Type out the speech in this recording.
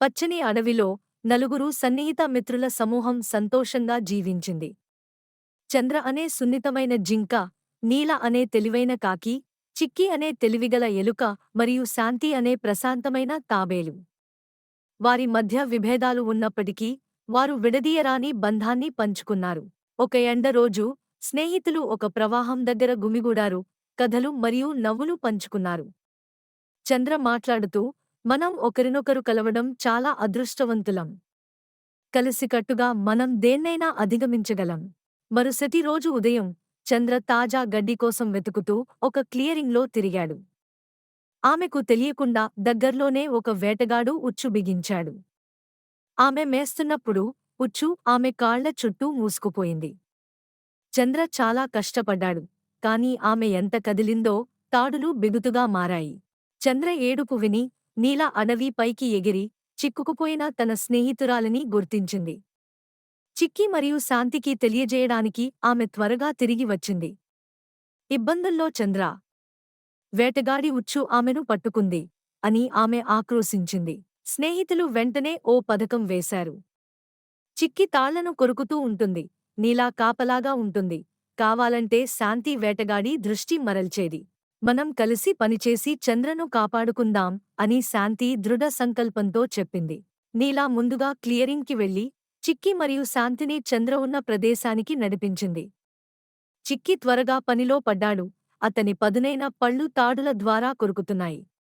పచ్చని అడవిలో నలుగురు సన్నిహిత మిత్రుల సమూహం సంతోషంగా జీవించింది. చంద్ర అనే సున్నితమైన జింక నీల అనే తెలివైన కాకి చిక్కి అనే తెలివిగల ఎలుక మరియు శాంతి అనే ప్రశాంతమైన తాబేలు. వారి మధ్య విభేదాలు ఉన్నప్పటికీ వారు విడదీయరాని బంధాన్ని పంచుకున్నారు. ఒక ఎండ రోజు స్నేహితులు ఒక ప్రవాహం దగ్గర గుమిగూడారు కథలు మరియు నవ్వులు పంచుకున్నారు. చంద్ర మాట్లాడుతూ మనం ఒకరినొకరు కలవడం చాలా అదృష్టవంతులం. కలిసికట్టుగా మనం దేన్నైనా అధిగమించగలం. మరుసటి రోజు ఉదయం చంద్ర తాజా గడ్డి కోసం వెతుకుతూ ఒక క్లియరింగ్లో తిరిగాడు. ఆమెకు తెలియకుండా దగ్గర్లోనే ఒక వేటగాడు ఉచ్చు బిగించాడు. ఆమె మేస్తున్నప్పుడు ఉచ్చు ఆమె కాళ్ళ చుట్టూ మూసుకుపోయింది. చంద్ర చాలా కష్టపడ్డాడు కాని ఆమె ఎంత కదిలిందో తాడులు బిగుతుగా మారాయి. చంద్ర ఏడుపు విని నీల అడవి పైకి ఎగిరి చిక్కుకుపోయిన తన స్నేహితురాలిని గుర్తించింది. చిక్కి మరియు శాంతికి తెలియజేయడానికి ఆమె త్వరగా తిరిగి వచ్చింది. ఇబ్బందుల్లో చంద్ర వేటగాడి ఉచ్చు ఆమెను పట్టుకుంది అని ఆమె ఆక్రోశించింది. స్నేహితులు వెంటనే ఓ పథకం వేశారు. చిక్కి తాళ్ళను కొరుకుతూ ఉంటుంది. నీలా కాపలాగా ఉంటుంది. కావాలంటే శాంతి వేటగాడి దృష్టి మరల్చేది. మనం కలిసి పనిచేసి చంద్రను కాపాడుకుందాం అని శాంతి దృఢ సంకల్పంతో చెప్పింది. నీలా ముందుగా క్లియరింగ్కి వెళ్ళి చిక్కి మరియు శాంతిని చంద్ర ఉన్న ప్రదేశానికి నడిపించింది. చిక్కి త్వరగా పనిలో పడ్డాడు. అతని పదునైన పళ్ళు తాడుల ద్వారా కొరుకుతున్నాయి.